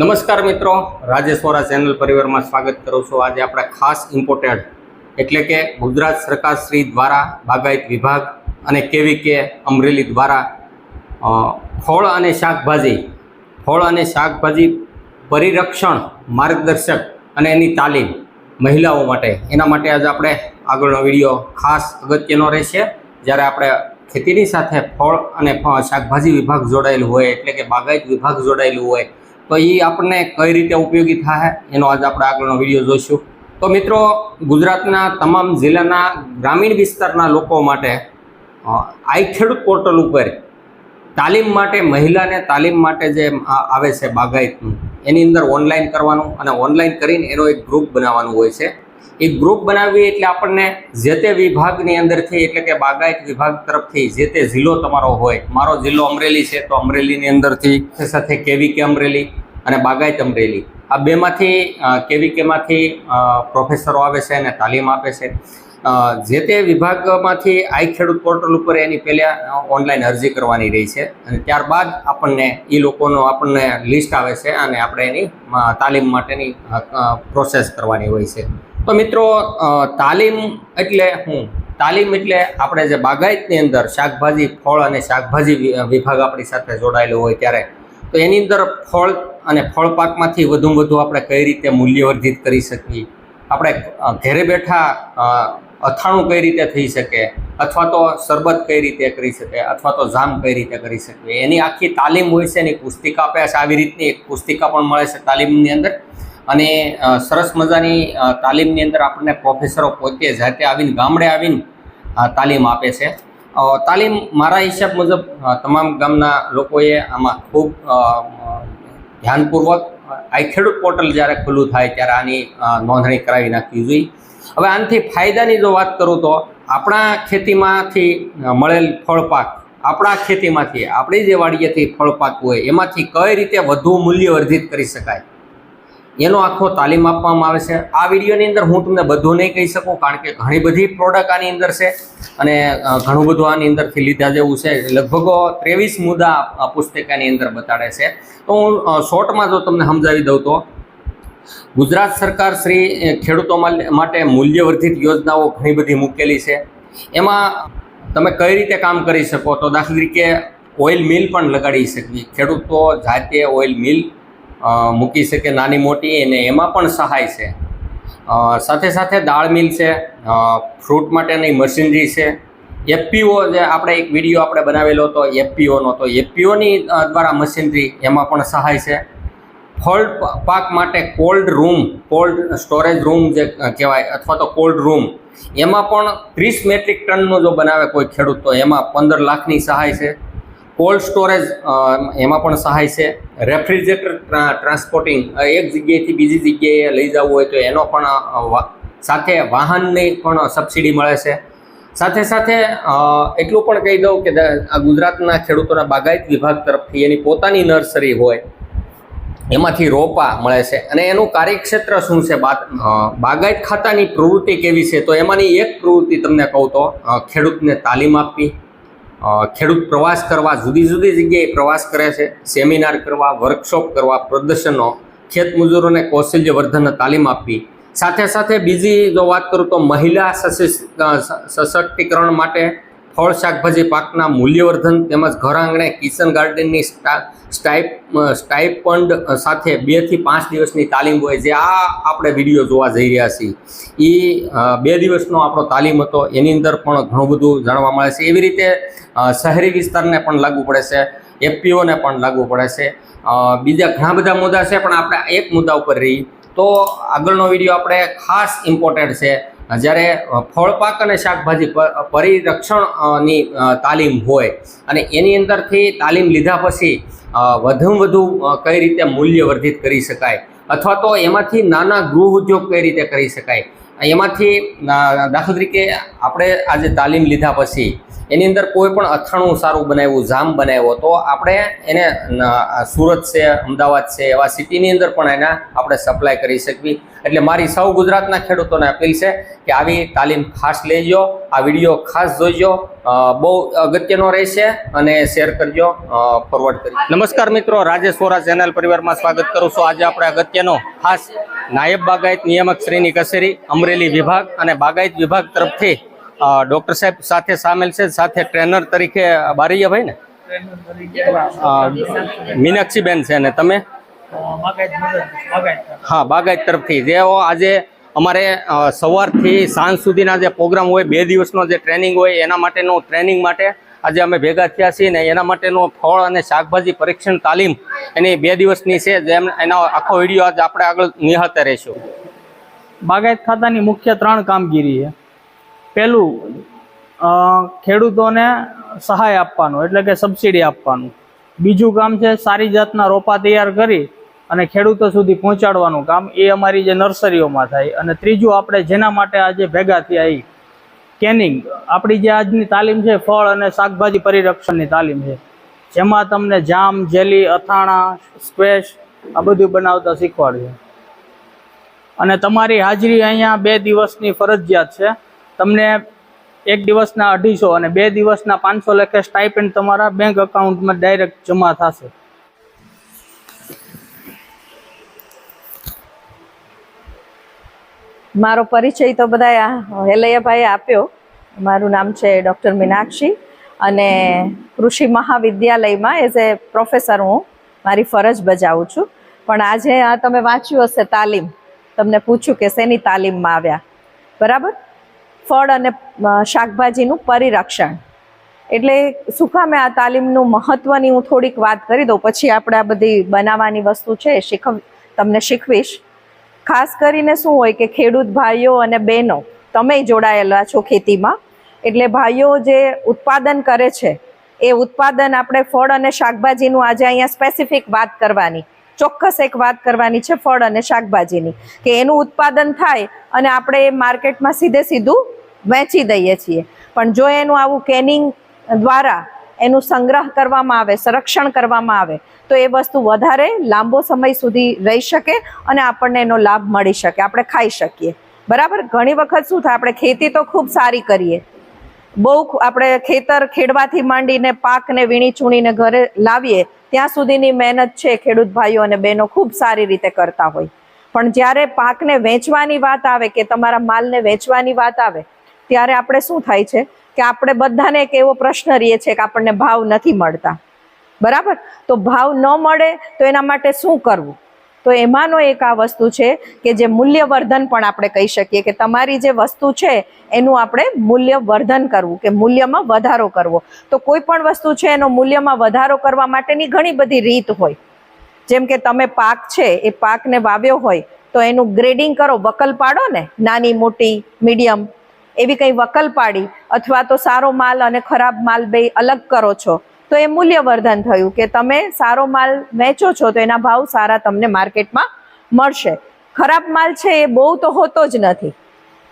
નમસ્કાર મિત્રો, રાજેશ વોરા ચેનલ પરિવારમાં સ્વાગત કરું છું. આજે આપણે ખાસ ઇમ્પોર્ટેડ એટલે કે ગુજરાત સરકારશ્રી દ્વારા બાગાયત વિભાગ અને કેવી કે અમરેલી દ્વારા ફળ અને શાકભાજી, ફળ અને શાકભાજી પરિરક્ષણ માર્ગદર્શક અને એની તાલીમ મહિલાઓ માટે. એના માટે આજે આપણે આગળનો વીડિયો ખાસ અગત્યનો રહેશે. જ્યારે આપણે ખેતીની સાથે ફળ અને શાકભાજી વિભાગ જોડાયેલું હોય, એટલે કે બાગાયત વિભાગ જોડાયેલું હોય તો એ આપણને કઈ રીતે ઉપયોગી થાય એનો આજે આપણે આગળનો વીડિયો જોઈશું. તો મિત્રો, ગુજરાતના તમામ જિલ્લાના ગ્રામીણ વિસ્તારના લોકો માટે આઈ ખેડૂત પોર્ટલ ઉપર તાલીમ માટે, મહિલાને તાલીમ માટે જે આવે છે બાગાયતનું, એની અંદર ઓનલાઈન કરવાનું અને ઓનલાઈન કરીને એનો એક ગ્રુપ બનાવવાનું હોય છે. એ ગ્રુપ બનાવી એટલે આપણને જે તે વિભાગની અંદરથી, એટલે કે બાગાયત વિભાગ તરફથી જે તે જિલ્લો તમારો હોય, મારો જિલ્લો અમરેલી છે, તો અમરેલીની અંદરથી સાથે કેવી કે અમરેલી અને બાગાયત અમરેલી. આ બેમાંથી કેવી કેમાંથી પ્રોફેસરો આવે છે અને તાલીમ આપે છે. જે તે વિભાગમાંથી આઈ ખેડૂત પોર્ટલ ઉપર એની પહેલાં ઓનલાઈન અરજી કરવાની રહી છે અને ત્યારબાદ આપણને એ લોકોનો આપણને લિસ્ટ આવે છે અને આપણે એની તાલીમ માટેની પ્રોસેસ કરવાની હોય છે. તો મિત્રો તાલીમ એટલે હું? તાલીમ એટલે આપણે જે બાગાયતની અંદર શાકભાજી, ફળ અને શાકભાજી વિભાગ આપણી સાથે જોડાયેલો હોય ત્યારે, તો એની અંદર ફળ અને ફળ પાકમાંથી વધુમાં વધુ આપણે કઈ રીતે મૂલ્યવર્ધિત કરી શકીએ? આપણે ઘેરે બેઠા અથાણું કઈ રીતે થઈ શકે? અથવા તો શરબત કઈ રીતે કરી શકે? અથવા તો જામ કઈ રીતે કરી શકે એની આખી તાલીમ હોય છે એની પુસ્તિકા આપે છે આવી રીતની એક પુસ્તિકા પણ મળે છે તાલીમની અંદર. અને સરસ મજાની તાલીમની અંદર આપણને પ્રોફેસરો પોતે જાતે આવીને, ગામડે આવીને તાલીમ આપે છે. તાલીમ મારા હિસાબ મુજબ તમામ ગામના લોકોએ આમાં ખૂબ ધ્યાનપૂર્વક આ ખેડૂત પોર્ટલ જ્યારે ખુલ્લું થાય ત્યારે આની નોંધણી કરાવી નાખવી જોઈએ. હવે આનાથી ફાયદાની જો વાત કરું તો આપણા ખેતીમાંથી મળેલ ફળપાક આપણા ખેતીમાંથી, આપણી જે વાડીએથી ફળપાક હોય એમાંથી કઈ રીતે વધુ મૂલ્ય વર્ધિત કરી શકાય? એનો આખો તાલીમ આપવામાં આવે છે. આ વિડીયોની અંદર હું તમને બધું નહીં કહી શકું, કારણ કે ઘણી બધી પ્રોડક્ટ આની અંદર છે અને ઘણું બધું આની અંદરથી લીધા જેવું છે. લગભગ ત્રેવીસ મુદ્દા પુસ્તિકાની અંદર બતાડે છે. તો હું શોર્ટમાં જો તમને સમજાવી દઉં તો, ગુજરાત સરકાર શ્રી ખેડૂતો માટે મૂલ્યવર્ધિત યોજનાઓ ઘણી બધી મૂકેલી છે. એમાં તમે કઈ રીતે કામ કરી શકો? તો દાખલા તરીકે ઓઇલ મિલ પણ લગાડી શકીએ. ખેડૂતો જાતે ઓઇલ મિલ મૂકી શકે નાની મોટી અને એમાં પણ સહાય છે. સાથે સાથે દાળ મિલ છે ફ્રૂટ માટેની મશીનરી છે. એફપીઓ જે આપણે એક વીડિયો આપણે બનાવેલો હતો, એફપીઓનો, તો એફપીઓની દ્વારા મશીનરી એમાં પણ સહાય છે. ફળ પાક માટે cold room, cold storage room જે કહેવાય, અથવા તો કોલ્ડ રૂમ, એમાં પણ ત્રીસ મેટ્રિક ટનનો જો બનાવે કોઈ ખેડૂત, તો એમાં પંદર લાખની સહાય છે. કોલ્ડ સ્ટોરેજ એમાં પણ સહાય છે. રેફ્રિજરેટર ટ્રાન્સપોર્ટિંગ એક જગ્યાએથી બીજી જગ્યાએ લઈ જવું હોય તો એનો પણ સાથે વાહનની પણ સબસિડી મળે છે. સાથે સાથે એટલું પણ કહી દઉં કે આ ગુજરાતના ખેડૂતોના બાગાયત વિભાગ તરફથી એની પોતાની નર્સરી હોય, એમાંથી રોપા મળે છે. અને એનું કાર્યક્ષેત્ર શું છે? બાગાયત ખાતાની પ્રવૃત્તિ કેવી છે? તો એમાંની એક પ્રવૃત્તિ તમને કહું તો ખેડૂતને તાલીમ આપવી ખેડૂત પ્રવાસ કરવા જુદી જુદી જગ્યાએ પ્રવાસ કરે છે, સેમિનાર કરવા, વર્કશોપ કરવા, પ્રદર્શનો, ખેત મજૂરોને કૌશલ્ય વર્ધન તાલીમ આપવી. સાથે સાથે બીજી જો વાત કરું તો મહિલા સશક્તિકરણ માટે ફળ, શાકભાજી, પાકના મૂલ્યવર્ધન તેમજ ઘર આંગણે કિચન ગાર્ડનની સ્ટા, સ્ટાઇપ સ્ટાઇપન્ડ સાથે બેથી પાંચ દિવસની તાલીમ હોય જે આ આપણે વીડિયો જોવા જઈ રહ્યા છીએ. એ બે દિવસનો આપણો તાલીમ હતો. એની અંદર પણ ઘણું બધું જાણવા મળે છે. એવી રીતે શહેરી વિસ્તારને પણ લાગુ પડે છે. એફપીઓને પણ લાગુ પડે છે. બીજા ઘણા બધા મુદ્દા છે, પણ આપણે એક મુદ્દા ઉપર રહી તો આગળનો વીડિયો આપણે ખાસ ઇમ્પોર્ટન્ટ છે. જ્યારે ફળપાક અને શાકભાજી પરિરક્ષણની તાલીમ હોય અને એની અંદરથી તાલીમ લીધા પછી વધુમાં વધુ કઈ રીતે મૂલ્ય વર્ધિત કરી શકાય? અથવા તો એમાંથી નાના ગૃહ ઉદ્યોગ કઈ રીતે કરી શકાય? એમાંથી દાખલા તરીકે આપણે આજે તાલીમ લીધા પછી એની અંદર કોઈ પણ અથાણું સારું બનાવ્યું, જામ બનાવ્યો, તો આપણે એને સુરત છે, અમદાવાદ છે, એવા સિટીની અંદર પણ એના આપણે સપ્લાય કરી શકવી. એટલે મારી સૌ ગુજરાતના ખેડૂતોને અપીલ છે કે આવી તાલીમ ખાસ લેજો, આ વીડિયો ખાસ જોઈજો બહુ અગત્યનો રહેશે અને શેર કરજો ફોરવર્ડ કરી. નમસ્કાર મિત્રો, રાજેશ વોરા ચેનલ પરિવારમાં સ્વાગત કરું છું. આજે આપણે અગત્યનો ખાસ નાયબ બાગાયત નિયામક શ્રીની કચેરી, અમરેલી વિભાગ અને બાગાયત વિભાગ તરફથી ડૉક્ટર સાહેબ સાથે સામેલ છે સાથે ટ્રેનર તરીકે બારૈયાભાઈ ને? મીનાક્ષીબેન છે ને તમે? હા બાગાયત તરફથી. જેઓ આજે અમારે સવારથી સાંજ સુધીના જે પ્રોગ્રામ હોય બે દિવસનો જે ટ્રેનિંગ હોય એના માટેનું ટ્રેનિંગ માટે આજે અમે ભેગા થયા છીએ ને એના માટેનો ફળ અને શાકભાજી પરીક્ષણ તાલીમ એની બે દિવસની છે જેમ એનો આખો વીડિયો આજે આપણે આગળ નિહાળતા રહીશું. બાગાયત ખાતાની મુખ્ય ત્રણ કામગીરી છે. પહેલું ખેડૂતોને સહાય આપવાનું, એટલે કે સબસિડી આપવાનું. બીજું કામ છે સારી જાતના રોપા તૈયાર કરી અને ખેડૂતો સુધી પહોંચાડવાનું કામ, એ અમારી જે નર્સરીઓમાં થાય. અને ત્રીજું આપણે જેના માટે આજે ભેગા થયા કેનિંગ. આપણી જે આજની તાલીમ છે, ફળ અને શાકભાજી પરિરક્ષણની તાલીમ છે. જેમાં તમને જામ, જેલી, અથાણા, સ્ક્વેશ, આ બધું બનાવતા શીખવાડશે અને તમારી હાજરી અહીંયા બે દિવસની ફરજિયાત છે. તમને એક દિવસના અઢીસો અને બે દિવસના પાંચસો લેખે સ્ટાઇપેન્ડ તમારા બેંક અકાઉન્ટમાં ડાયરેક્ટ જમા થશે. મારો પરિચય તો બધા હેલૈયાભાઈએ આપ્યો. મારું નામ છે ડૉક્ટર મીનાક્ષી અને કૃષિ મહાવિદ્યાલયમાં એઝ એ પ્રોફેસર હું. મારી ફરજ બજાવું છું. પણ આજે આ તમે વાંચ્યું હશે તાલીમ. તમને પૂછ્યું કે શેની તાલીમમાં આવ્યા. બરાબર? ફળ અને શાકભાજીનું પરિરક્ષણ. એટલે શું મેં આ તાલીમનું મહત્વની હું થોડીક વાત કરી દઉં, પછી આપણે આ બધી બનાવવાની વસ્તુ છે શીખવ, તમને શીખવીશ. ખાસ કરીને શું હોય કે ખેડૂત ભાઈઓ અને બહેનો તમે જોડાયેલા છો ખેતીમાં, એટલે ભાઈઓ જે ઉત્પાદન કરે છે, એ ઉત્પાદન આપણે ફળ અને શાકભાજીનું આજે અહીંયા સ્પેસિફિક વાત કરવાની, ચોક્કસ એક વાત કરવાની છે ફળ અને શાકભાજીની, કે એનું ઉત્પાદન થાય અને આપણે માર્કેટમાં સીધે સીધું વેચી દઈએ છીએ. પણ જો એનું આવું કેનિંગ દ્વારા એનું સંગ્રહ કરવામાં આવે, સંરક્ષણ કરવામાં આવે, તો એ વસ્તુ વધારે લાંબો સમય સુધી રહી શકે અને આપણને એનો લાભ મળી શકે. આપણે ખાઈ શકીએ. બરાબર? ઘણી વખત શું થાય? આપણે ખેતી તો ખૂબ સારી કરીએ. બહુ આપણે ખેતર ખેડવાથી માંડીને પાકને વીણી ચૂણીને ઘરે લાવીએ, ત્યાં સુધીની મહેનત છે ખેડૂત ભાઈઓ અને બહેનો ખૂબ સારી રીતે કરતા હોય. પણ જ્યારે પાકને વેચવાની વાત આવે કે તમારા માલને વેચવાની વાત આવે ત્યારે આપણે શું થાય છે કે આપણે બધાને એક એવો પ્રશ્ન રહીએ છે કે આપણને ભાવ નથી મળતા. બરાબર? તો ભાવ ન મળે તો એના માટે શું કરવું? તો એમાંનો એક આ વસ્તુ છે કે જે મૂલ્યવર્ધન પણ આપણે કહી શકીએ કે તમારી જે વસ્તુ છે એનું આપણે મૂલ્યવર્ધન કરવું કે મૂલ્યમાં વધારો કરવો. તો કોઈ પણ વસ્તુ છે એનો મૂલ્યમાં વધારો કરવા માટેની ઘણી બધી રીત હોય. જેમ કે તમે પાક છે, એ પાકને વાવ્યો હોય તો એનું ગ્રેડિંગ કરો, વકલ પાડો ને. નાની, મોટી મીડિયમ એવી કંઈ વકલ પાડી અથવા તો સારો માલ અને ખરાબ માલ બે અલગ કરો છો, તો એ મૂલ્યવર્ધન થયું કે તમે સારો માલ વેચો છો તો એના ભાવ સારા તમને માર્કેટમાં મળશે. ખરાબ માલ છે એ બહુ તો હોતો જ નથી.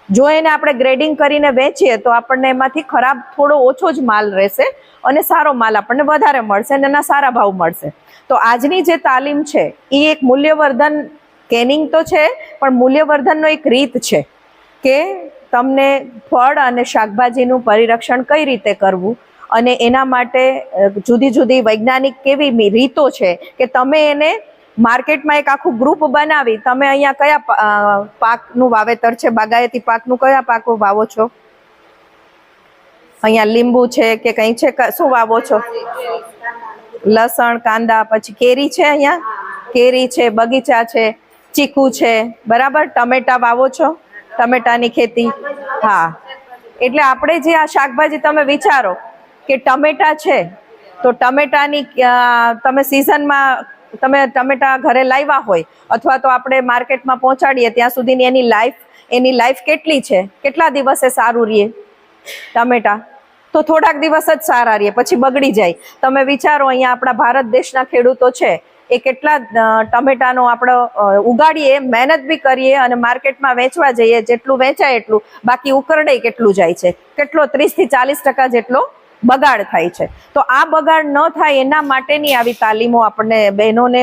જો એને આપણે ગ્રેડિંગ કરીને વેચીએ તો આપણને એમાંથી ખરાબ થોડો ઓછો જ માલ રહેશે અને સારો માલ આપણને વધારે મળશે અને એના સારા ભાવ મળશે. તો આજની જે તાલીમ છે એ એક મૂલ્યવર્ધન કેનિંગ તો છે, પણ મૂલ્યવર્ધનનો એક રીત છે કે તમને ફળ અને શાકભાજીનું પરિરક્ષણ કઈ રીતે કરવું? અને એના માટે જુદી જુદી વૈજ્ઞાનિક કેવી રીતો છે કે તમે એને માર્કેટમાં એક આખું ગ્રુપ બનાવી, તમે અહીંયા કયા પાકનું વાવેતર છે? બાગાયતી પાકનું કયા પાકો વાવો છો? અહીંયા લીંબુ છે કે કંઈ છે? શું વાવો છો? લસણ, કાંદા, પછી કેરી છે અહીંયા? કેરી છે, બગીચા છે, ચીકુ છે. બરાબર? ટમેટા વાવો છો? ટમેટાની ખેતી. હા. એટલે આપણે જે આ શાકભાજી તમે વિચારો કે ટમેટા છે, તો ટમેટાની તમે સિઝનમાં તમે ટમેટા ઘરે લાવ્યા હોય, અથવા તો આપણે માર્કેટમાં પહોંચાડીએ, ત્યાં સુધીની એની લાઈફ એની લાઈફ કેટલી છે? કેટલા દિવસે સારું રહે ટમેટા? તો થોડાક દિવસ જ સારા રહે, પછી બગડી જાય. તમે વિચારો, અહીંયા આપણા ભારત દેશના ખેડૂતો છે એ કેટલા ટમેટાનો આપણે ઉગાડીએ, મહેનત બી કરીએ અને માર્કેટમાં વેચવા જઈએ, જેટલું વેચાય એટલું. બાકી ઉકરડે કેટલું જાય છે? કેટલો? ત્રીસથી ચાલીસ ટકા જેટલો બગાડ થાય છે. તો આ બગાડ ન થાય એના માટેની આવી તાલીમો આપણને બહેનોને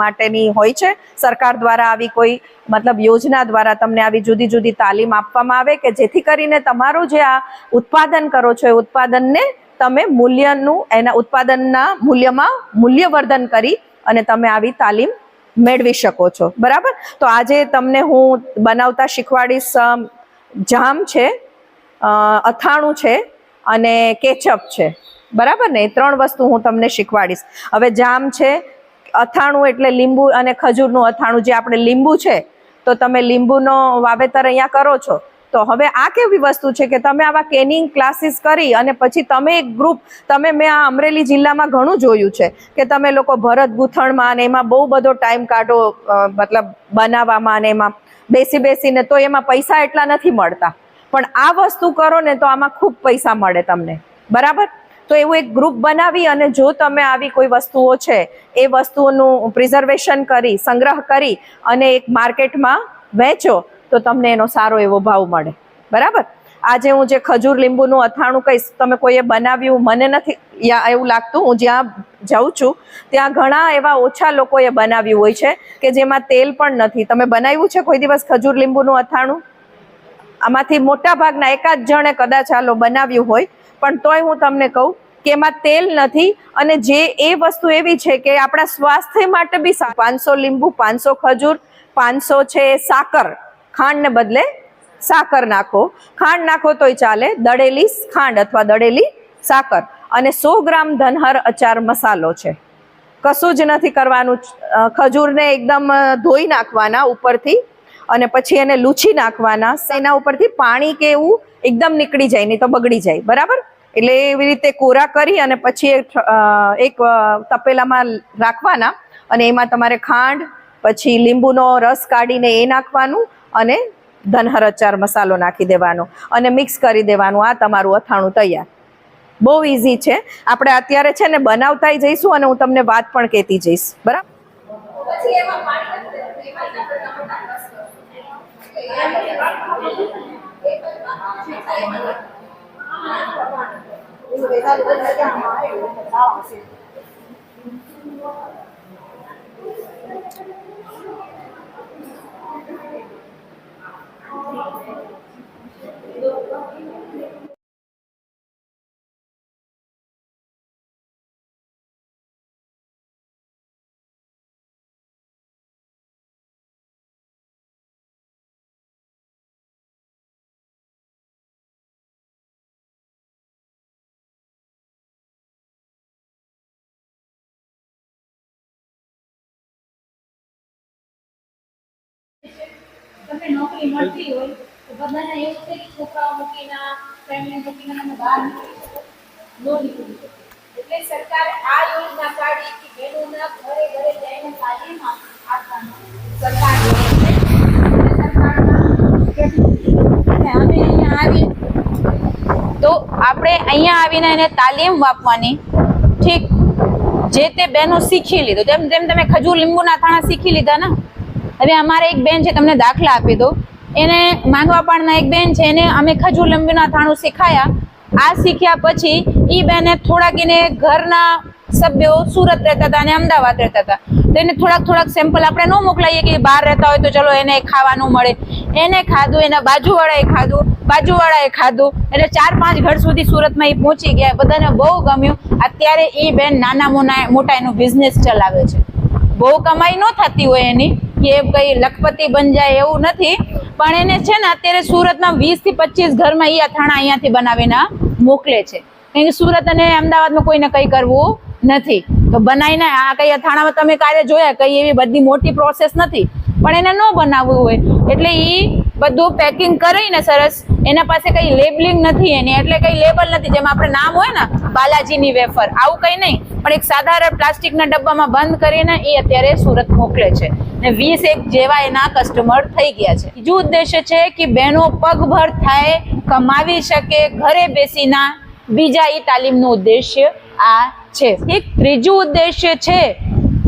માટેની હોય છે. સરકાર દ્વારા આવી કોઈ, મતલબ યોજના દ્વારા તમને આવી જુદી જુદી તાલીમ આપવામાં આવે કે જેથી કરીને તમારું જે આ ઉત્પાદન કરો છો એ ઉત્પાદનને તમે મૂલ્યનું, એના ઉત્પાદનના મૂલ્યમાં મૂલ્યવર્ધન કરી અને તમે આવી તાલીમ મેળવી શકો છો. બરાબર? તો આજે તમને હું બનાવતા શીખવાડીશ જામ છે અથાણું છે અને કેચઅપ છે. બરાબર ને? એ ત્રણ વસ્તુ હું તમને શીખવાડીશ. હવે જામ છે, અથાણું એટલે લીંબુ અને ખજૂરનું અથાણું જે આપણે લીંબુ છે, તો તમે લીંબુનો વાવેતર અહીંયા કરો છો. તો હવે આ કેવી વસ્તુ છે કે તમે આવા કેનિંગ ક્લાસીસ કરી અને પછી તમે એક ગ્રુપ તમે મેં આ અમરેલી જિલ્લામાં ઘણું જોયું છે કે તમે લોકો ભરત ગૂંથણમાં અને એમાં બહુ બધો ટાઈમ કાઢો મતલબ બનાવવામાં અને એમાં બેસી બેસીને તો એમાં પૈસા એટલા નથી મળતા. પણ આ વસ્તુ કરો ને તો આમાં ખૂબ પૈસા મળે તમને. બરાબર? તો એવું એક ગ્રુપ બનાવી અને જો તમે આવી કોઈ વસ્તુઓ છે, એ વસ્તુઓનું પ્રિઝર્વેશન કરી, સંગ્રહ કરી અને એક માર્કેટમાં વેચો તો તમને એનો સારો એવો ભાવ મળે. બરાબર? આજે હું જે ખજૂર લીંબુનું અથાણું કહીશ, તમે કોઈએ બનાવ્યું, મને નથી એવું લાગતું, હું જ્યાં જાઉં છું, ત્યાં ઘણા એવા ઓછા લોકોએ બનાવ્યું હોય છે કે જેમાં તેલ પણ નથી. તમે બનાવ્યું છે કોઈ દિવસ ખજૂર લીંબુનું અથાણું? આમાંથી મોટા ભાગના એકાદ જણે કદાચ આલો બનાવ્યું હોય, પણ તોય હું તમને કહું કે એમાં તેલ નથી અને જે એ વસ્તુ એવી છે કે આપણા સ્વાસ્થ્ય માટે બી પાંચસો લીંબુ, પાંચસો ખજૂર, પાંચસો છે સાકર. ખાંડને બદલે સાકર નાખો. ખાંડ નાખો તોય ચાલે. દળેલી ખાંડ અથવા દળેલી સાકર. અને સો ગ્રામ ધનહર અચાર મસાલો છે. કશું જ નથી કરવાનું. ખજૂરને એકદમ ધોઈ નાખવાના ઉપરથી અને પછી એને લૂછી નાખવાના. એના ઉપરથી પાણી કે એવું એકદમ નીકળી જાય, નહીં તો બગડી જાય. બરાબર? એટલે એવી રીતે કોરા કરી અને પછી એક તપેલામાં રાખવાના અને એમાં તમારે ખાંડ, પછી લીંબુનો રસ કાઢીને એ નાખવાનું. અને ધનહર અચાર મસાલો નાખી દેવાનો અને મિક્સ કરી દેવાનું. આ તમારું અથાણું તૈયાર. બહુ ઇઝી છે. આપણે અત્યારે છે ને બનાવતાય જઈશું અને હું તમને વાત પણ કહેતી જઈશ. બરાબર? Thank you. તમને નોકરી મળતી હોય તો બધાને એવું છે છોકરાઓ મૂકીને ફેમિલી મૂકીને તમે બહાર નીકળી શકો. ન નીકળી શકો. એટલે સરકારે આ યોજના કાઢી કે બહેનોના ઘરે ઘરે જઈને તાલીમ આપવાનું. સરકાર તો આપણે અહીંયા આવીને એને તાલીમ આપવાની. ઠીક. જે તે બહેનો શીખી લીધું. તેમ તેમ તમે ખજૂર લીંબુના થાણા શીખી લીધા ને હવે અમારે એક બેન છે, તમને દાખલા આપી દઉં. એને માંગવાપાડના એક બેન છે, એને અમે ખજૂર લંબીના થાણું શીખાયા. આ શીખ્યા પછી એ બેને થોડાક એને ઘરના સભ્યો સુરત રહેતા હતા અને અમદાવાદ રહેતા હતા. તો એને થોડાક થોડાક સેમ્પલ આપણે ન મોકલાઈએ કે બહાર રહેતા હોય તો ચલો એને ખાવાનું મળે. એને ખાધું, એના બાજુવાળાએ ખાધું બાજુવાળાએ ખાધું. એટલે ચાર પાંચ ઘર સુધી સુરતમાં એ પહોંચી ગયા. બધાને બહુ ગમ્યું. અત્યારે એ બેન નાના મોટા એનું બિઝનેસ ચલાવે છે. બહુ કમાઈ ન થતી હોય એની. કે કઈ લખપતિ બન જાય એવું નથી. પણ એને છે ને અત્યારે સુરતમાં વીસથી પચીસ ઘરમાં એ અથાણા અહીંયાથી બનાવીને મોકલે છે. કારણ કે સુરત અને અમદાવાદમાં કોઈને કંઈ કરવું નથી. તો બનાવીને આ કઈ અથાણામાં તમે કાર્ય જોયા, કઈ એવી બધી મોટી પ્રોસેસ નથી. પણ એને ન બનાવવું હોય. એટલે એ બધું પેકિંગ કરીને સરસ, એના પાસે કઈ લેબલિંગ નથી એની, એટલે કઈ લેબલ નથી, જેમાં આપણે નામ હોય ને, બાલાજીની વેફર. આવું કઈ નહીં, પણ એક સાધારણ પ્લાસ્ટિકના ડબ્બામાં બંધ કરીને એ અત્યારે સુરત મોકલે છે. ને વીસ એક જેવા એના કસ્ટમર થઈ ગયા છે. બીજું ઉદ્દેશ્ય છે કે બહેનો પગભર થાય, કમાવી શકે, ઘરે બેસીના. બીજા એ તાલીમનું ઉદ્દેશ્ય આ છે. એક ત્રીજું ઉદ્દેશ્ય છે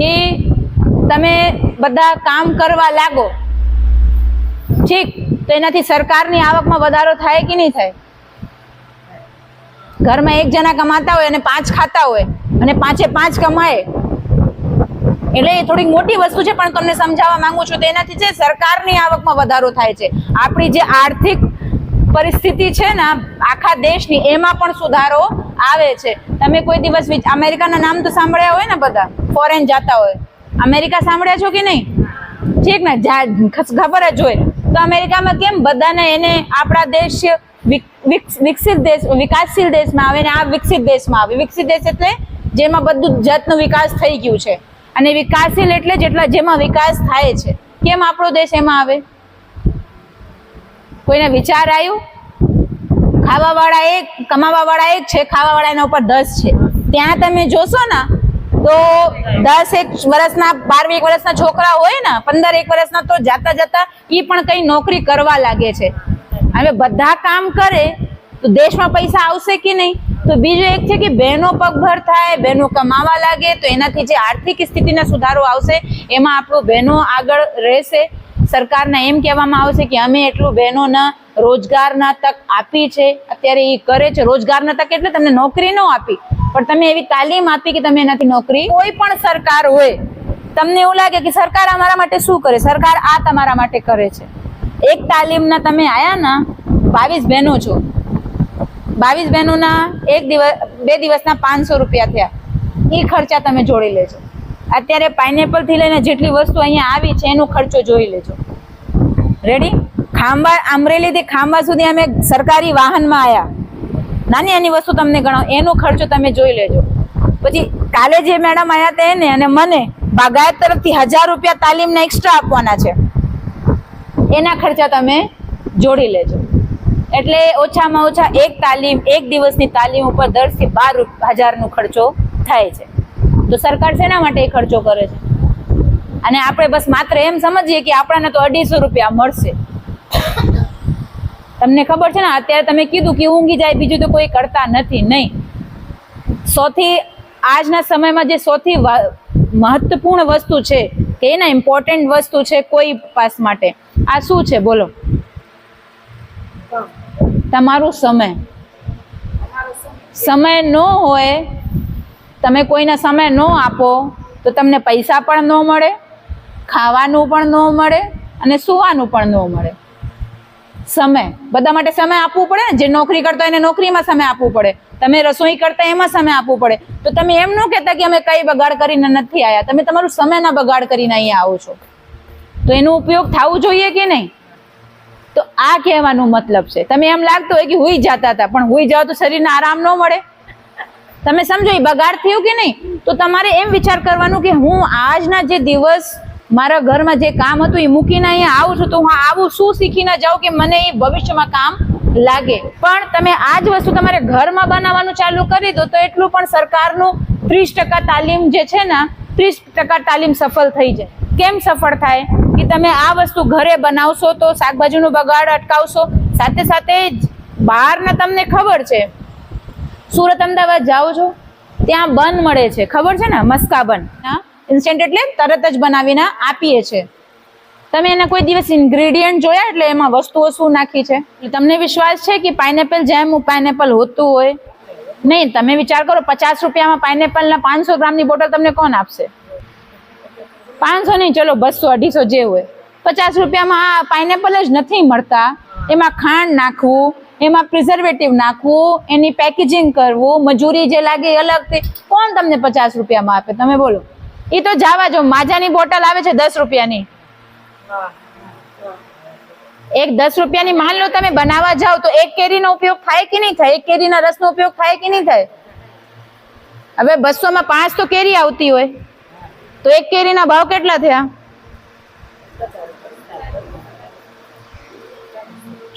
કે તમે બધા કામ કરવા લાગો. ઠીક. તો એનાથી સરકારની આવકમાં વધારો થાય કે નહીં થાય? ઘરમાં એક જણા કમાતા હોય અને પાંચ ખાતા હોય અને પાંચે પાંચ કમાય. એટલે એ થોડીક મોટી વસ્તુ છે, પણ તમને સમજાવવા માંગુ છું તો એનાથી છે, સરકારની આવકમાં વધારો થાય છે. આપણી જે આર્થિક પરિસ્થિતિ છે ને, આખા દેશની, એમાં પણ સુધારો આવે છે. તમે કોઈ દિવસ અમેરિકાના નામ તો સાંભળ્યા હોય ને બધા? ફોરેન જતા હોય. અમેરિકા સાંભળ્યા છો કે નહીં? ઠીક ને? ખબર જ હોય. તો અમેરિકામાં કેમ બધાને એને આપણા દેશ વિક- વિક- વિકસિત દેશ, વિકાસશીલ દેશમાં આવે ને આ વિકસિત દેશમાં આવે. વિકસિત દેશ એટલે જેમાં બધું જાતનો વિકાસ થઈ ગયું છે. અને વિકાસશીલ એટલે જેટલા જેમાં વિકાસ થાય છે. કેમ આપણો દેશ એમાં આવે? કોઈને વિચાર આવ્યું? ખાવાવાળા એક, કમાવાવાળા એક છે ખાવાવાળા એના ઉપર દસ છે. ત્યાં તમે જોશો ને તો દસ એક વર્ષના બાર એક વર્ષના છોકરા હોય ને, પંદર એક વર્ષના તો જાતા જતા એ પણ કઈ નોકરી કરવા લાગે છે. હવે બધા કામ કરે, તો દેશમાં પૈસા આવશે કે નહીં? તો બીજું એક છે કે બહેનો પગભર થાય, બહેનો કમાવા લાગે, તો એનાથી જે આર્થિક સ્થિતિના સુધારો આવશે, એમાં આપણું બહેનો આગળ રહેશે. સરકારને એમ કહેવામાં આવશે કે અમે એટલું બહેનોના રોજગારના તક આપી છે. અત્યારે એ કરે છે. રોજગારના તક એટલે તમને નોકરી ન આપી. પણ તમે એવી તાલીમ આપી કે તમે એનાથી નોકરી કોઈ પણ સરકાર હોય, તમને એવું લાગે કે સરકાર અમારા માટે શું કરે? સરકાર આ તમારા માટે કરે છે. એક તાલીમના તમે આયા ના, બાવીસ બહેનો છો. બાવીસ બહેનોના એક દિવસ, બે દિવસના પાંચસો રૂપિયા થયા. એ ખર્ચા તમે જોડી લેજો. અત્યારે પાઇનેપલથી લઈને જેટલી વસ્તુ અહીંયા આવી છે, એનો ખર્ચો જોઈ લેજો. રેડી ખાંભા અમરેલીથી ખાંભા સુધી અમે સરકારી વાહનમાં આવ્યા નાની નાની વસ્તુ તમને ગણાવ, એનો ખર્ચો તમે જોઈ લેજો. પછી કાલે જે મેડમ આવ્યા હતા એને અને મને બાગાયત તરફથી હજાર રૂપિયા તાલીમના એક્સ્ટ્રા આપવાના છે. એના ખર્ચા તમે જોડી લેજો. એટલે ઓછામાં ઓછા એક તાલીમ, એક દિવસની તાલીમ ઉપર દસથી બાર હજારનો ખર્ચો થાય છે. તો સરકાર શેના માટે એ ખર્ચો કરે છે? અને આપણે બસ માત્ર એમ સમજીએ કે આપણને તો અઢીસો રૂપિયા મળશે. તમને ખબર છે ને અત્યારે તમે કીધું કે ઊંઘી જાય બીજું તો કોઈ કરતા નથી નહીં. સૌથી આજના સમયમાં જે સૌથી મહત્વપૂર્ણ વસ્તુ છે કે એના ઇમ્પોર્ટન્ટ વસ્તુ છે કોઈ પાસ માટે. આ શું છે? બોલો. તમારું સમય. સમય ન હોય તમે કોઈને સમય ન આપો, તો તમને પૈસા પણ ન મળે, ખાવાનું પણ ન મળે અને સુવાનું પણ ન મળે. સમય. બધા માટે સમય આપવું પડે જે નોકરી કરતા એને નોકરીમાં સમય આપવું પડે. તમે રસોઈ કરતા એમાં સમય આપવું પડે. તો તમે એમ ન કહેતા કે અમે કઈ બગાડ કરીને નથી આવ્યા તમે તમારું સમયના બગાડ કરીને અહીંયા આવો છો. તો એનો ઉપયોગ થવું જોઈએ કે નહીં? તો આ કહેવાનો મતલબ છે. તમે એમ લાગતું હોય કે હુઈ જતા હતા, પણ હુઈ જાઓ તો શરીરને આરામ ન મળે. તમે સમજો એ બગાડ થયું કે નહીં? તો તમારે એમ વિચાર કરવાનું કે હું આજના જે દિવસ મારા ઘરમાં જે કામ હતું એ મૂકીને અહીંયા આવું છું, તો હું આવું શું શીખીને જાઉં કે મને એ ભવિષ્યમાં કામ લાગે? પણ તમે આ જ વસ્તુ તમારે ઘરમાં બનાવવાનું ચાલુ કરી દો, તો એટલું પણ સરકારનું ત્રીસ ટકા તાલીમ જે છે ને, ત્રીસ ટકા તાલીમ સફળ થઈ જાય. કેમ સફળ થાય? કે તમે આ વસ્તુ ઘરે બનાવશો તો શાકભાજીનું બગાડ અટકાવશો. સાથે સાથે બહારના તમને ખબર છે સુરત અમદાવાદ જાઓ છો, ત્યાં બન મળે છે. ખબર છે ને? મસ્કા બન. ઇન્સ્ટન્ટ એટલે તરત જ બનાવીને આપીએ છે. તમે એના કોઈ દિવસ ઇન્ગ્રેડિયન્ટ જોયા? એટલે એમાં વસ્તુઓ શું નાખી છે? તમને વિશ્વાસ છે કે પાઇનેપલ જેમ પાઇનેપલ હોતું હોય? નહીં, તમે વિચાર કરો, પચાસ રૂપિયામાં પાઇનેપલના પાંચસો ગ્રામની બોટલ તમને કોણ આપશે? પાંચસો નહીં, ચલો, બસો, અઢીસો જે હોય. પચાસ રૂપિયામાં આ પાઇનેપલ જ નથી મળતા. એમાં ખાંડ નાખવું એમાં પ્રિઝર્વેટિવ નાખવું, એની પેકેજિંગ કરવું, મજૂરી જે લાગે એ અલગથી કોણ તમને પચાસ રૂપિયામાં આપે? તમે બોલો. એ તો જાવા જો, માજાની બોટલ આવે છે દસ રૂપિયાની. એક દસ રૂપિયાની માન લો તમે બનાવવા જાઓ તો એક કેરીનો ઉપયોગ થાય કે નહીં થાય? એક કેરીના રસનો ઉપયોગ થાય કે નહીં થાય? હવે બસો માં પાંચ તો કેરી આવતી હોય. તો એક કેરીના ભાવ કેટલા થયા?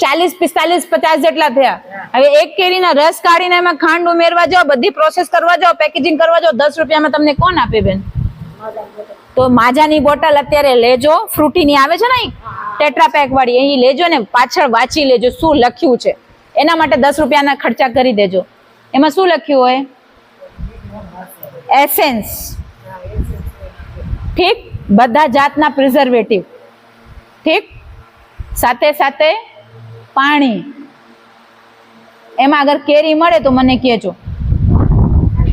ચાલીસ, પિસ્તાલીસ, પચાસ જેટલા થયા. હવે એક કેરીના રસ કાઢીને એમાં ખાંડ ઉમેરવા જાઓ, બધી પ્રોસેસ કરવા જાઓ પેકેજિંગ કરવા જાઓ, દસ રૂપિયામાં તમને કોણ આપે બેન? તો માજાની બોટલ અત્યારે લેજો, ફ્રૂટીની આવે છે ને ટેટ્રા પેક વાળી, અહીં લેજો ને પાછળ વાંચી લેજો શું લખ્યું છે. એના માટે દસ રૂપિયાના ખર્ચા કરી દેજો. એમાં શું લખ્યું હોય? એસેન્સ ઠીક? બધા જાતના પ્રિઝર્વેટિવ ઠીક? સાથે સાથે પાણી. એમાં અગર કેરી મળે તો મને કહેજો.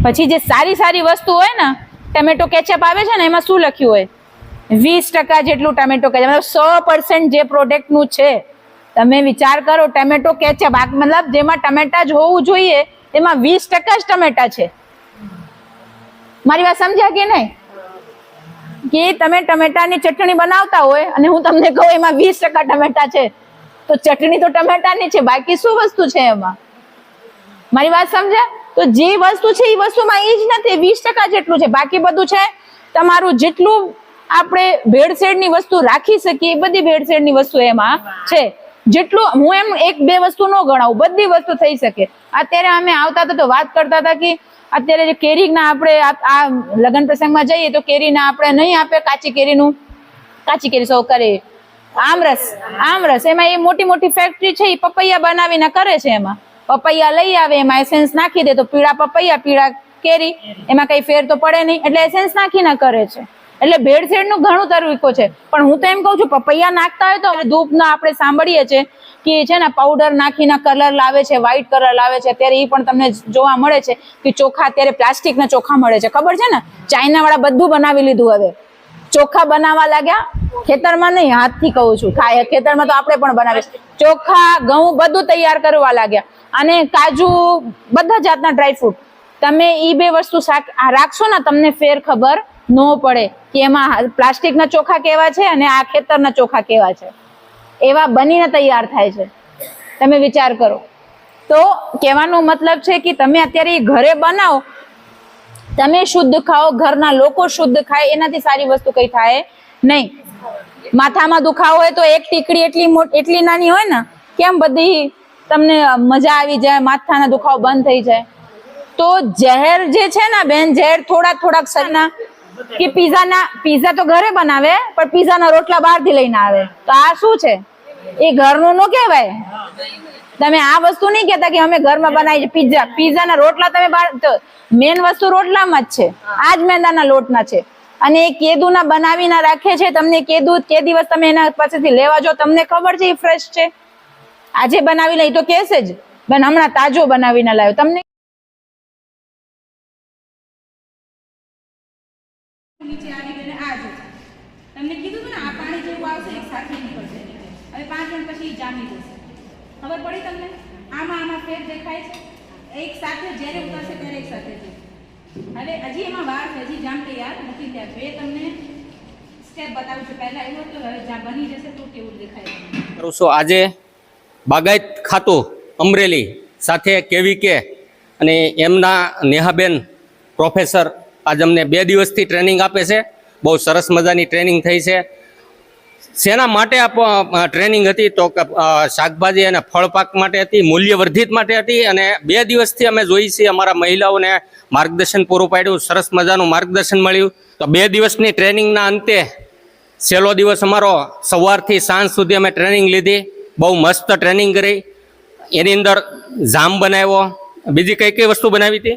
પછી જે સારી સારી વસ્તુ હોય ને, ટમેટો કેચઅપ આવે છે ને, એમાં શું લખ્યું હોય? વીસ ટકા જેટલું ટમેટો કેચઅપ. મતલબ સો પર્સન્ટ જે પ્રોડક્ટનું છે. તમે વિચાર કરો, ટમેટો કેચઅપ, આ મતલબ જેમાં ટમેટા જ હોવું જોઈએ, એમાં વીસ ટકા જ ટમેટા છે. મારી વાત સમજ્યા કે નહીં? કે તમે ટમેટાની ચટણી બનાવતા હોય અને હું તમને કહું, એમાં વીસ ટકા ટમેટા છે. તો ચટણી તો ટમેટાની છે, બાકી શું વસ્તુ છે એમાં? મારી વાત સમજ્યા? તો જે વસ્તુ છે એ વસ્તુમાં એ જ નથી, વીસ ટકા જેટલું છે. બાકી બધું છે, તમારું જેટલું આપણે ભેળસેળની વસ્તુ રાખી શકીએ, એ બધી ભેળસેળની વસ્તુ એમાં છે. જેટલું હું એમ એક બે વસ્તુ ન ગણાવું, બધી વસ્તુ થઈ શકે. અત્યારે અમે આવતા હતા તો વાત કરતા હતા કે અત્યારે જે કેરીના આપણે આ લગ્ન પ્રસંગમાં જઈએ તો કેરીના આપણે નહીં આપે કાચી કેરીનું. કાચી કેરી સૌ કરે આમરસ આમરસ. એમાં એ મોટી મોટી ફેક્ટરી છે, એ પપૈયા બનાવીને કરે છે એમાં. પપૈયા લઈ આવે, એમાં એસેન્સ નાખી દે તો પીળા પપૈયા, પીળા કેરી, એમાં કઈ ફેર તો પડે નહીં. એટલે એસેન્સ નાખીને કરે છે. એટલે ભેળસેળનું ઘણું તરીકો છે. પણ હું તો એમ કહું છું, પપૈયા નાખતા હોય તો હવે ધૂપનો આપણે સાંભળીએ છીએ કે છે ને પાવડર નાખીને કલર લાવે છે વ્હાઈટ કલર લાવે છે. ત્યારે એ પણ તમને જોવા મળે છે કે ચોખા, અત્યારે પ્લાસ્ટિકના ચોખા મળે છે. ખબર છે ને? ચાઇના વાળા બધું બનાવી લીધું હવે. ચોખા બનાવવા લાગ્યા. ખેતરમાં નહીં, હાથથી કહું છું. ખાય, ખેતરમાં તો આપણે પણ બનાવીએ ચોખા, ઘઉં બધું તૈયાર કરવા લાગ્યા. અને કાજુ બધા જાતના ડ્રાયફ્રૂટ તમે એ બે વસ્તુ રાખશો ને, તમને ફેર ખબર ન પડે કે એમાં પ્લાસ્ટિકના ચોખા કેવા છે અને આ ખેતરના ચોખા કેવા છે. એવા બનીને તૈયાર થાય છે. તમે વિચાર કરો. તો કહેવાનો મતલબ છે કે તમે અત્યારે ઘરે બનાવો તમે શુદ્ધ ખાઓ, ઘરના લોકો શુદ્ધ ખાય, એનાથી સારી વસ્તુ કઈ થાય નહીં. માથામાં દુખાવો હોય તો એક ટીકડી એટલી એટલી નાની હોય ને, કેમ બધી તમને મજા આવી જાય, માથાના દુખાવો બંધ થઈ જાય. તો ઝેર જે છે ને બેન, ઝેર થોડા થોડાક સરના કે પીઝાના, પીઝા તો ઘરે બનાવે, પણ પીઝાના રોટલા બહારથી લઈને આવે. તો આ શું છે? એ ઘરનું ન કહેવાય? તમે આ વસ્તુ નહીં કેતા કે અમે ઘરમાં બનાવી પીઝા, પીઝાના રોટલા તમે મેન વસ્તુ રોટલામાં જ છે. આ જ મેંદાના લોટના છે. અને એ કેદુના બનાવીને રાખે છે. તમને કેદુ કે દિવસ તમે એના પાસેથી લેવા જો તમને ખબર છે એ ફ્રેશ છે? આજે બનાવી લઈ તો કહેશે જ. બેન હમણાં તાજો બનાવીને લાવ્યો. તમને નીચે આવી ગઈને આ જ છે તમને કીધું હતું ને આ પાણી જેવું આવશે એક સાથે નીકળશે હવે પાંચ જણ પછી ઈ જામી જશે ખબર પડી તમને આમાં આમાં ફેર દેખાય છે એક સાથે જ્યારે ઉતરશે ત્યારે એક સાથે છે હવે હજી એમાં વાર છે હજી જામ તૈયાર નથી ત્યાં. એ તમને સ્ટેપ બતાવું છું. પહેલા એવું હતું, હવે જ્યાં બની જશે તો કેવું દેખાય. છે આજે બાગાયત ખાતું અમરેલી સાથે કેવી કે અને એમના નેહાબેન પ્રોફેસર આજ અમને બે દિવસથી ટ્રેનિંગ આપે છે. બહુ સરસ મજાની ટ્રેનિંગ થઈ છે. શેના માટે આપ ટ્રેનિંગ હતી તો શાકભાજી અને ફળપાક માટે હતી, મૂલ્યવર્ધિત માટે હતી અને બે દિવસથી અમે જોઈ છીએ અમારા મહિલાઓને માર્ગદર્શન પૂરું પાડ્યું, સરસ મજાનું માર્ગદર્શન મળ્યું. તો બે દિવસની ટ્રેનિંગના અંતે છેલ્લો દિવસ અમારો સવારથી સાંજ સુધી અમે ટ્રેનિંગ લીધી, બહુ મસ્ત ટ્રેનિંગ કરી. એની અંદર જામ બનાવ્યો. બીજી કઈ કઈ વસ્તુ બનાવી હતી?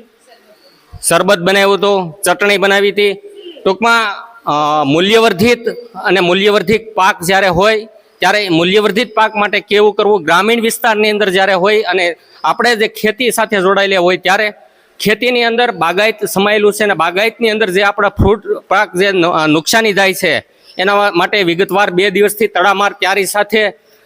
શરબત બનાવ્યું હતું, ચટણી બનાવી હતી. ટૂંકમાં મૂલ્યવર્ધિત અને મૂલ્યવર્ધિત પાક જ્યારે હોય, ત્યારે મૂલ્યવર્ધિત પાક માટે કેવું કરવું? ગ્રામીણ વિસ્તારની અંદર જ્યારે હોય અને આપણે જે ખેતી સાથે જોડાયેલા હોય, ત્યારે ખેતીની અંદર બાગાયત સમાયેલું છે અને બાગાયતની અંદર જે આપણા ફ્રૂટ પાક જે નુકસાની જાય છે, એના માટે વિગતવાર બે દિવસથી તડામાર તૈયારી સાથે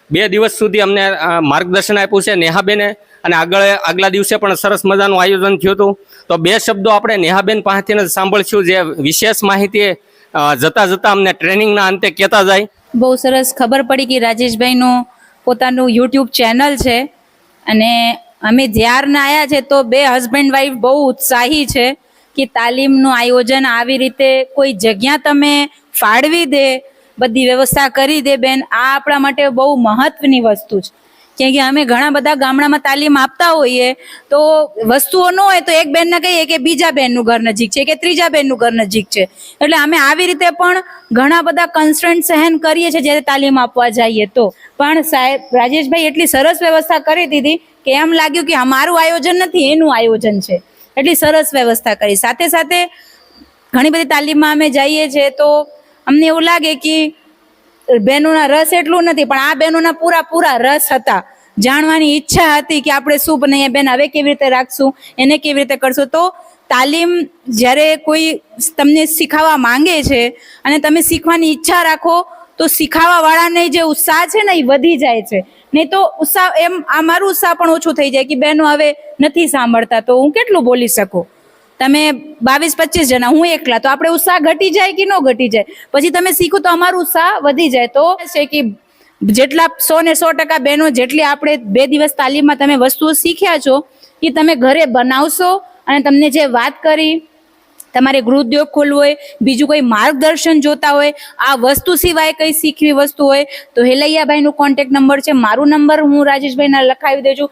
બે દિવસ સુધી અમને માર્ગદર્શન આપ્યું છે નેહાબેને. અને આગળ, આગલા દિવસે પણ સરસ મજાનું આયોજન થયું હતું. તો બે શબ્દો આપણે નેહાબેન પાસેથી સાંભળશું જે વિશેષ માહિતી જતા જતા અમને ટ્રેનિંગના અંતે કહેતા જાય. બહુ સરસ. ખબર પડી કે રાજેશભાઈનું પોતાનું યુટ્યુબ ચેનલ છે અને અમે જ્યારના આવ્યા છે તો બે હસબન્ડ વાઈફ બહુ ઉત્સાહી છે કે તાલીમનું આયોજન આવી રીતે કોઈ જગ્યા તમે ફાળવી દે, બધી વ્યવસ્થા કરી દે બેન. આ આપણા માટે બહુ મહત્વની વસ્તુ છે. કેમ કે અમે ઘણા બધા ગામડામાં તાલીમ આપતા હોઈએ, તો વસ્તુઓ ન હોય તો એક બેનને કહીએ કે બીજા બેનનું ઘર નજીક છે, કે ત્રીજા બેનનું ઘર નજીક છે. એટલે અમે આવી રીતે પણ ઘણા બધા કન્સ્ટન્ટ સહન કરીએ છીએ જ્યારે તાલીમ આપવા જઈએ તો. પણ સાહેબ, રાજેશભાઈ એટલી સરસ વ્યવસ્થા કરી દીધી કે એમ લાગ્યું કે અમારું આયોજન નથી, એનું આયોજન છે. એટલી સરસ વ્યવસ્થા કરી. સાથે સાથે ઘણી બધી તાલીમમાં અમે જઈએ છીએ તો અમને એવું લાગે કે બહેનોના રસ એટલું નથી, પણ આ બહેનોના પૂરા પૂરા રસ હતા. જાણવાની ઈચ્છા હતી કે આપણે શું બનાવીએ બેન હવે કેવી રીતે રાખશું, એને કેવી રીતે કરશું. તો તાલીમ જ્યારે કોઈ તમને શીખવવા માંગે છે અને તમે શીખવાની ઈચ્છા રાખો, તો શીખવવા વાળાને જે ઉત્સાહ છે ને એ વધી જાય છે. નહીં તો ઉત્સાહ, એમ આ મારું ઉત્સાહ પણ ઓછું થઈ જાય કે બહેનો હવે નથી સાંભળતા. તો હું કેટલું બોલી શકું? તમે બાવીસ, પચીસ જણા, હું એકલા, તો આપણે ઉત્સાહ ઘટી જાય કે ન ઘટી જાય? પછી તમે શીખો તો અમારું ઉત્સાહ વધી જાય. તો છે કે જેટલા સો ને સો ટકા બહેનો જેટલી આપણે બે દિવસ તાલીમમાં તમે વસ્તુઓ શીખ્યા છો, એ તમે ઘરે બનાવશો અને તમને જે વાત કરી, તમારે ગૃહ ઉદ્યોગ ખોલવો હોય, બીજું કોઈ માર્ગદર્શન જોતા હોય, આ વસ્તુ સિવાય કઈ શીખવી વસ્તુ હોય, તો હેલૈયાભાઈનું કોન્ટેક્ટ નંબર છે. મારું નંબર હું રાજેશભાઈના લખાવી છું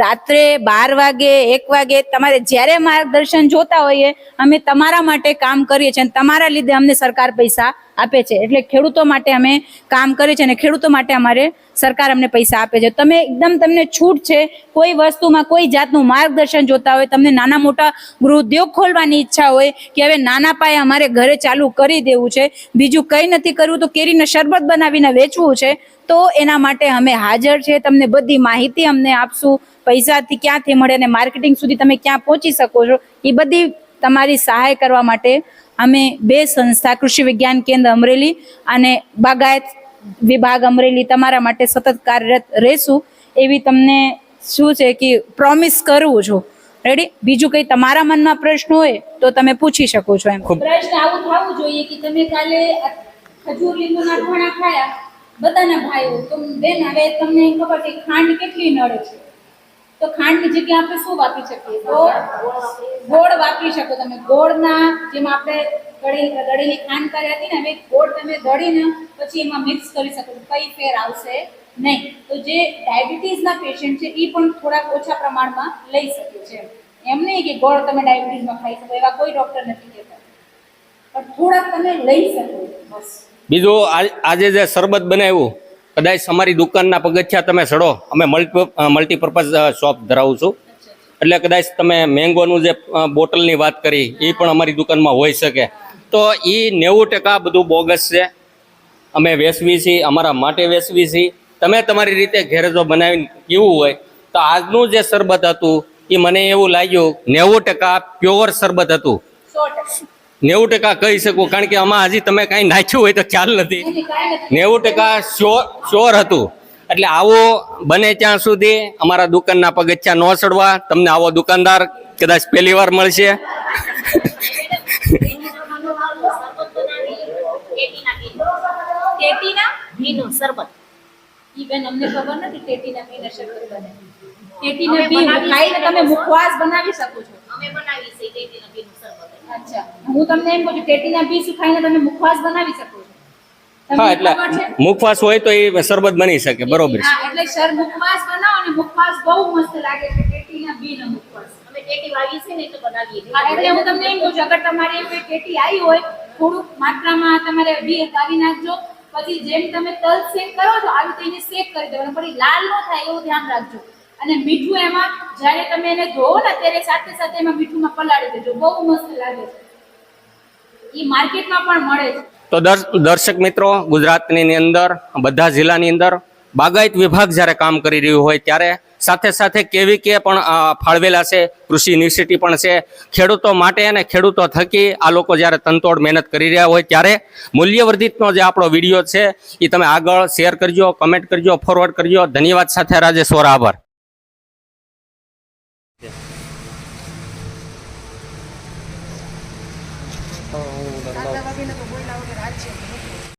રાત્રે બાર વાગે, એક વાગે તમારે જ્યારે માર્ગદર્શન જોતા હોઈએ, અમે તમારા માટે કામ કરીએ છીએ અને તમારા લીધે અમને સરકાર પૈસા આપે છે. એટલે ખેડૂતો માટે અમે કામ કરીએ છીએ અને ખેડૂતો માટે અમારે સરકાર અમને પૈસા આપે છે. તમે એકદમ તમને છૂટ છે. કોઈ વસ્તુમાં, કોઈ જાતનું માર્ગદર્શન જોતા હોય, તમને નાના મોટા ગૃહ ઉદ્યોગ ખોલવાની ઈચ્છા હોય કે હવે નાના પાયે અમારે ઘરે ચાલુ કરી દેવું છે, બીજું કંઈ નથી કરવું તો કેરીને શરબત બનાવીને વેચવું છે, તો એના માટે અમે હાજર છે. તમને બધી માહિતી અમને આપશું. પૈસાથી ક્યાંથી મળે અને માર્કેટિંગ સુધી તમે ક્યાં પહોંચી શકો છો, એ બધી તમારી સહાય કરવા માટે અમે બે સંસ્થા, કૃષિ વિજ્ઞાન કેન્દ્ર અમરેલી અને બાગાયત વિભાગ અમરેલી તમારા માટે સતત કાર્યરત રહેશું. એવી તમને શું છે કે પ્રોમિસ કરું છું. રેડી બીજું કંઈ તમારા મનમાં પ્રશ્ન હોય તો તમે પૂછી શકો છો એમ. પ્રશ્ન આવું થવું જોઈએ કે તમે કાલે ખજૂર લીંબુના ઠોણા ખાયા, બધાના ભાઈઓ, તો બેન, હવે તમને ખબર છે ખાંડ કેટલી નડે છે? તો ખાંડની જગ્યાએ આપણે શું વાપરી શકીએ? તો ગોળ વાપરી શકો તમે. ગોળના જેમાં આપણે દળી દળેલી ખાંડ કરી હતી ને, હવે ગોળ તમે દળીને પછી એમાં મિક્સ કરી શકો કઈ ફેર આવશે નહીં. તો જે ડાયાબિટીસના પેશન્ટ છે એ પણ થોડાક ઓછા પ્રમાણમાં લઈ શકે છે. એમ નહીં કે ગોળ તમે ડાયાબિટીસમાં ખાઈ શકો, એવા કોઈ ડૉક્ટર નથી કહેતા. પણ થોડાક તમે લઈ શકો. બસ. બીજું આજે જે શરબત બનાવ્યું કદાચ અમારી દુકાનના પગથિયા તમે ચડો અમે મલ્ટી મલ્ટીપર્પઝ શોપ ધરાવું છું. એટલે કદાચ તમે મેંગોનું જે બોટલની વાત કરી, એ પણ અમારી દુકાનમાં હોઈ શકે. તો એ નેવું ટકા બધું બોગસ છે. અમે વેચવી છીએ, અમારા માટે વેચવી છીએ. તમે તમારી રીતે ઘેરે જો બનાવીને પીવું હોય, તો આજનું જે શરબત હતું એ મને એવું લાગ્યું, નેવું ટકા પ્યોર શરબત હતું. નેવું ટકા કહી શકું, કારણ કે આમાં હજી તમે કાંઈ નાખ્યું હોય તો ખ્યાલ નથી. નેવું ટકા શ્યોર શ્યોર હતું. એટલે આવો બને ત્યાં સુધી, અમારા દુકાનના પગથિયા ન ચડવા તમને આવો દુકાનદાર કદાચ પહેલી વાર મળશે. ખબર નથી અમે પી ખાઈને તમે મુખવાસ બનાવી શકો છો. અમે બનાવી છે ટેટીના ઘીનું શરબત. અચ્છા. હું તમને એમ કહું છું ટેટીના પીસ ખાઈને તમે મુખવાસ બનાવી શકો છો. હા એટલે મુખવાસ હોય તો એ શરબત બની શકે બરોબર છે. હા એટલે સર મુખવાસ બનાવો ને મુખવાસ બહુ મસ્ત લાગે છે ટેટીના બીનો મુખવાસ. અમે ટેટી વાવી છે ને એટલે બનાવીએ. હા, એટલે હું તમને એમ કહું છું અગર તમારી એમ કોઈ ટેટી આવી હોય થોડુંક માત્રામાં તમારે બી કાઢી નાખજો. પછી જેમ તમે તલ શેક કરો છો આવી રીતે એને શેક કરી દેવાનું. પણ લાલ ન થાય એવું ધ્યાન રાખજો. અને મીઠું એમાં જ્યારે તમે એને ધોવો ને ત્યારે સાથે સાથે એમાં મીઠુંમાં પલાળી દેજો. બહુ મસ્ત લાગે છે. ઈ માર્કેટમાં પણ મળે છે. તો દર- દર્શક મિત્રો, ગુજરાતની અંદર, બધા જિલ્લાની અંદર બાગાયત વિભાગ જ્યારે કામ કરી રહ્યું હોય ત્યારે સાથે સાથે કેવી કે પણ ફાળવેલા છે, કૃષિ યુનિવર્સિટી પણ છે. ખેડૂતો માટે અને ખેડૂતો થકી આ લોકો જ્યારે તનતોડ મહેનત કરી રહ્યા હોય ત્યારે મૂલ્યવર્ધિતનો જે આપણો વીડિયો છે એ તમે આગળ શેર કરજો કમેન્ટ કરજો ફોરવર્ડ કરજો. ધન્યવાદ સાથે રાજેશ્વર, આભાર.